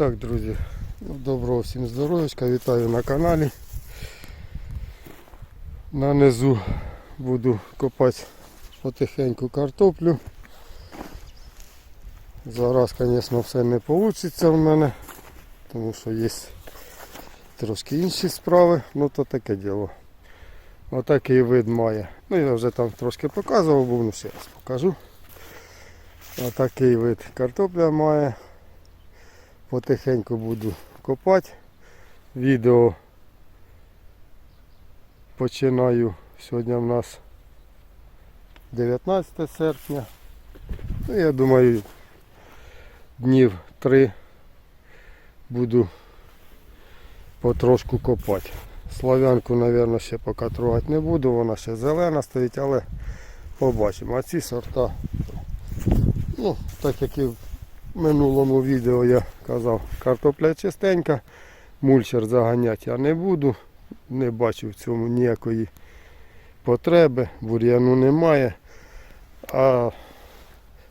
Так, друзі, ну, доброго всім здоров'ячка, вітаю на каналі. На низу буду копати потихеньку картоплю. Зараз, звісно, все не вийде в мене, тому що є трошки інші справи, ну то таке діло. Отакий вид має. Ну я вже там трошки показував, був, ну ще раз покажу. Отакий вид картопля має. Потихеньку буду копати. Відео починаю. Сьогодні в нас 19 серпня. Ну, я думаю, днів три буду потрошку копати. Славянку, мабуть, ще поки трогати не буду, вона ще зелена стоїть, але побачимо. А ці сорта, ну, так як і в минулому відео я казав, картопля чистенька, мульчер заганяти я не буду, не бачу в цьому ніякої потреби, бур'яну немає, а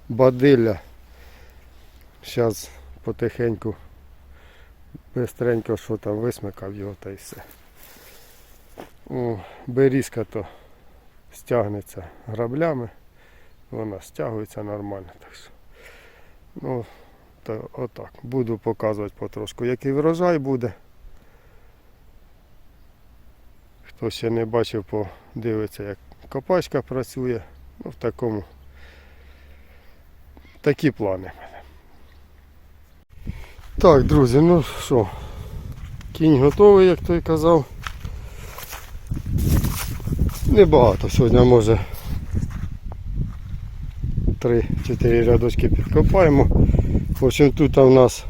бадилля зараз потихеньку, бистренько що там висмикав його та й все. О, берізка то стягнеться граблями, вона стягується нормально. Так що. Ну, то отак. Буду показувати потрошку, який врожай буде. Хто ще не бачив, подивиться, як копачка працює. Ну, в такому. Такі плани. в мене. Так, друзі, ну що, кінь готовий, як той казав. Небагато сьогодні може 3-4 рядочки підкопаємо. В общем, тут у нас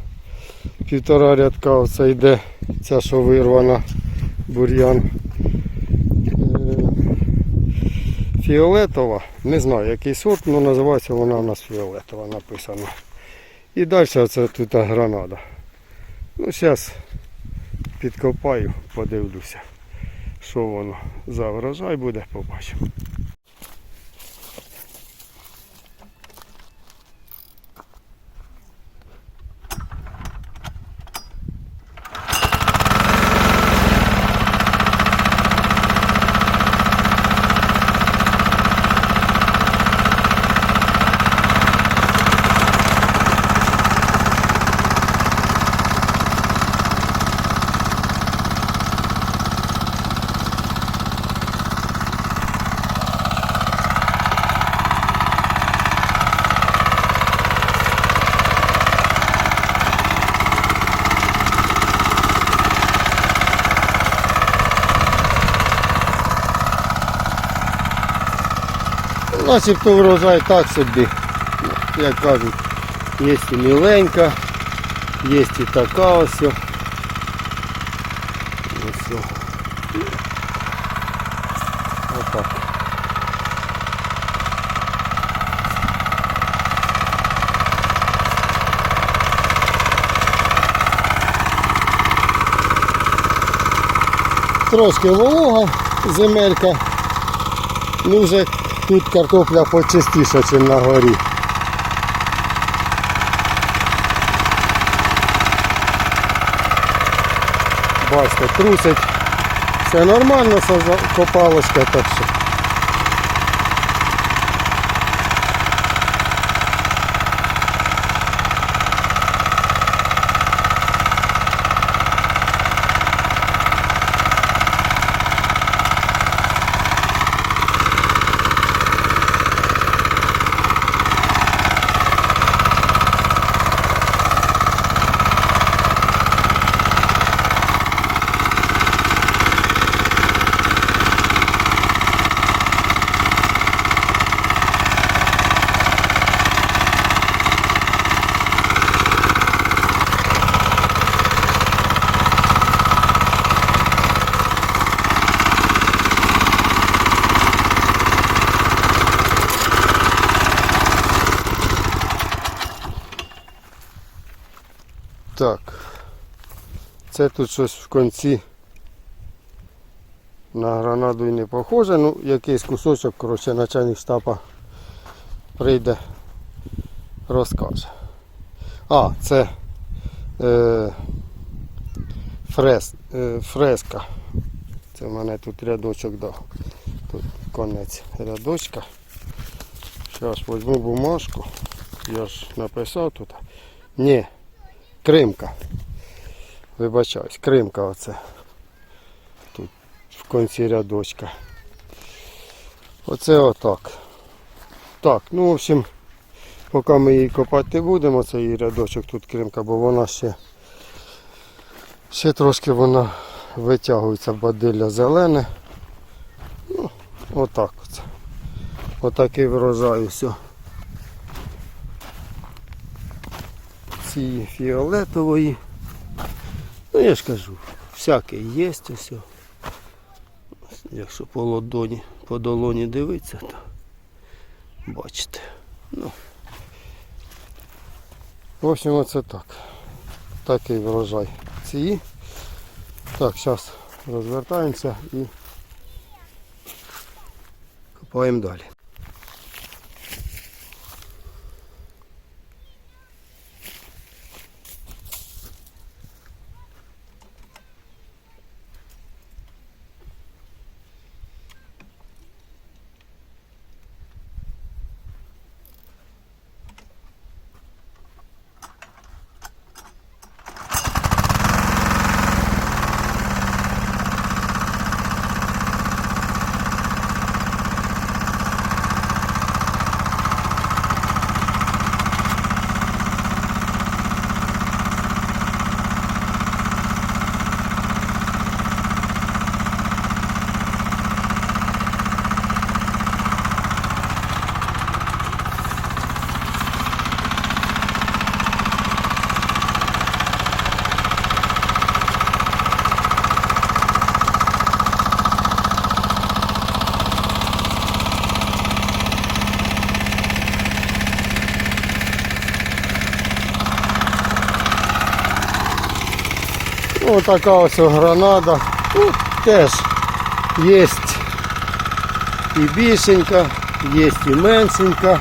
півтора рядка оце йде, ця що вирвана бур'ян. Е, Фіолетова, не знаю який сорт, але називається вона у нас фіолетова написано. І далі оце тут гранада. Ну зараз підкопаю, подивлюся, що воно за врожай буде, побачимо. Начебто врожай так собі, як кажуть, є і міленька, є і така ось. Ось. Отак. Трошки волога земелька. Ну вже тут картопля почистіша, ніж на горі. Бачите, трусить. Все нормально, копалочка так що. Так. Це тут щось в кінці на гранаду і не похоже. Ну, якийсь кусочок, коротше, начальник штаба прийде, розкаже. А, це е, фрес, е, фреска. Це в мене тут рядочок дав. Тут конець рядочка. Зараз візьму бумажку. Я ж написав тут. Ні, кримка. Вибачаюсь, кримка оце. Тут в кінці рядочка. Оце отак. Так, ну в общем, поки ми її копати не будемо, це її рядочок тут кримка, бо вона ще, ще трошки вона витягується бадилля зелене. Ну, отак оце. Отакий врожай все. Ці фіолетової. Ну я ж кажу, всяке є все. Якщо по ладоні, по долоні дивитися, то бачите. Ну. В общем, оце так. Такий врожай. Ці. Так, зараз розвертаємося і копаємо далі. Така ось гранада. Ну, теж є і більшенька, є і меншенька.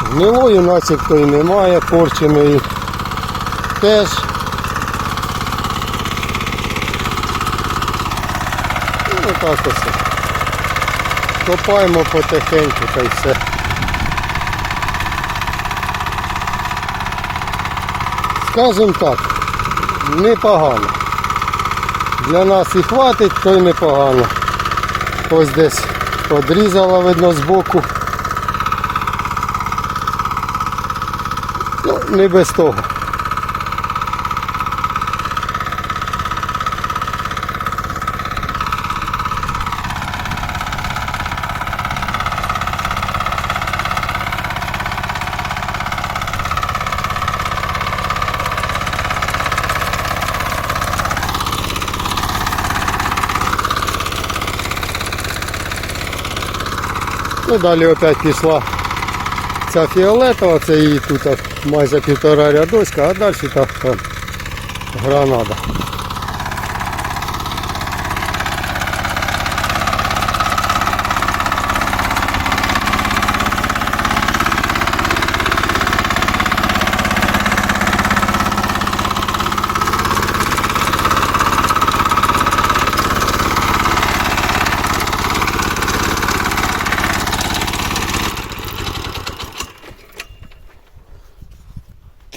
Гнилої начебто і немає, порченої теж. Ну, так ось. Копаємо потихеньку та й все. Скажем так, непогано. Для нас і хватить, то й непогано. Ось десь подрізала видно збоку. Ну, не без того. Ну, далі опять пішла ця фіолетова, це її тут майже півтора рядочка, а далі так там гранада.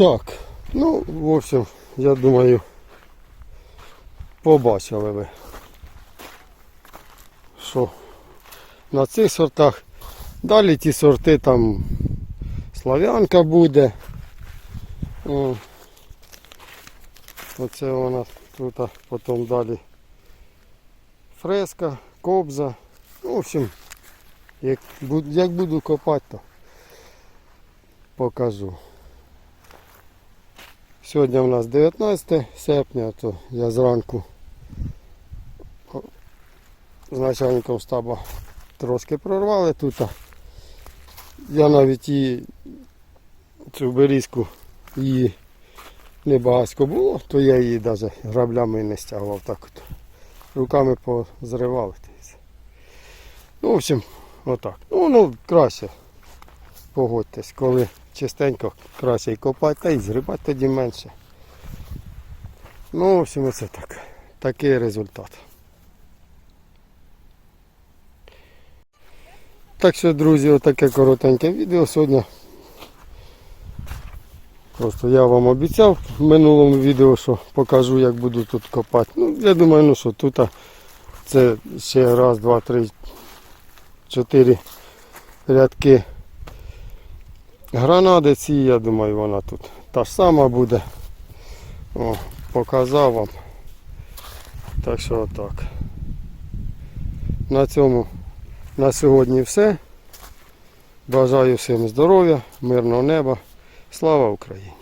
Так, ну, в общем, я думаю, побачили ви, що на цих сортах. Далі ті сорти там слав'янка буде. Оце вона тут, потім далі фреска, кобза. Ну, в общем, як, як буду копати, то покажу. Сьогодні у нас 19 серпня, то я зранку з начальником штабу трошки прорвали тут. Я навіть і цю берізку її небагатько було, то я її навіть граблями не стягував так от. Руками позривали. Ну, в общем, отак. Ну, ну, краще. погодьтесь, коли чистенько краще й копати, та й згрібати тоді менше. Ну, в общем, оце так. Такий результат. Так що, друзі, отаке коротеньке відео сьогодні. Просто я вам обіцяв в минулому відео, що покажу, як буду тут копати. Ну, я думаю, ну що тут це ще раз, два, три, чотири рядки гранади ці, я думаю, вона тут та ж сама буде. О, показав вам. Так що отак. На цьому на сьогодні все. Бажаю всім здоров'я, мирного неба. Слава Україні!